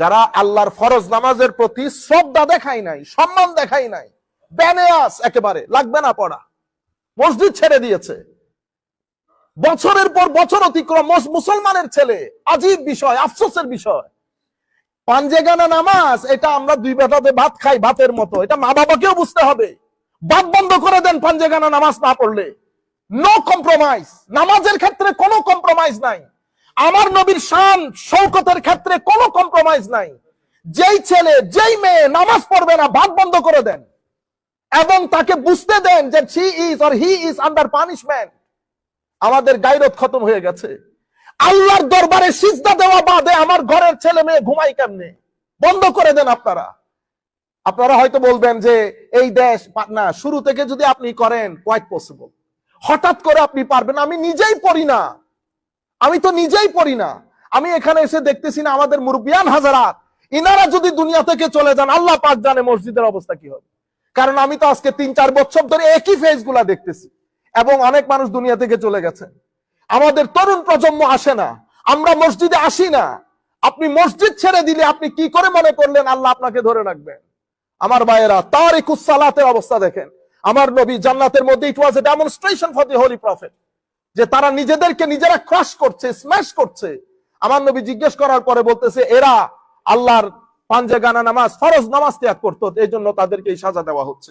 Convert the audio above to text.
যারা আল্লাহর ফরজ নামাজের প্রতি শ্রদ্ধা দেখাই নাই, সম্মান দেখাই নাই ব্যানেয়াস একেবারে, লাগবে না পড়া। মসজিদ ছেড়ে দিয়েছে। বছরের পর বছর অতিক্রম মুসলমানের ছেলে, আজীব বিষয়, আফসোসের বিষয়। পাঞ্জেগানা নামাজ, এটা আমরা দুই বেটাতে ভাত খাই, ভাতের মতো। এটা মা বাবাকেও বুঝতে হবে। ভাত বন্ধ করে দেন পাঞ্জেগানা নামাজ না পড়লে। নো কম্প্রোমাইজ নামাজের ক্ষেত্রে কোনো কম্প্রোমাইজ নাই। আমার নবীর শান শৌকতের ক্ষেত্রে কোনো কম্প্রোমাইজ নাই। যেই ছেলে, যেই মেয়ে নামাজ পড়বে না, ভাত বন্ধ করে দেন। এবং তাকে বুঝতে দেন যে she is or he is under punishment আমাদের গাইরত খতম হয়ে গেছে। আল্লাহর দরবারে সিজদা দেওয়া বাদে আমার ঘরের ছেলে মেয়ে ঘুমাই কেমনে? বন্ধ করে দেন আপনারা। আপনারা হয়তো বলবেন যে এই দেশ, না, শুরু থেকে যদি আপনি করেন কোয়াইট পসিবল হঠাৎ করে আপনি পারবেন, আমি নিজেই পড়ি না। আমি তো নিজেই পড়ি না। আমি এখানে এসে দেখতেছি না আমাদের মুরব্বিয়ান হাজারাত ইনারা যদি দুনিয়া থেকে চলে যান, আল্লাহ পাক জানে মসজিদের অবস্থা কি হবে। কারণ আমি তো আজকে তিন, চার বছর ধরে একই ফেসগুলা দেখতেছি। এবং অনেক মানুষ দুনিয়া থেকে চলে গেছে। আমাদের তরুণ প্রজন্ম আসে না। আমরা মসজিদে আসি না। আপনি মসজিদ ছেড়ে দিলে আপনি কি করে মনে করলেন আল্লাহ আপনাকে ধরে রাখবেন? আমার ভাইয়েরা তার একুশ সালাতের অবস্থা দেখেন। আমার নবী জান্নাতের মধ্যে it was a demonstration for the holy prophet যে তারা নিজেদেরকে নিজেরা ক্রাশ করছে স্ম্যাশ করছে। আমার নবী জিজ্ঞেস করার পরে বলতেছে, এরা আল্লাহর পাঞ্জে গানা নামাজ, ফরজ নামাজ ত্যাগ করতো এই জন্য তাদেরকে এই সাজা দেওয়া হচ্ছে।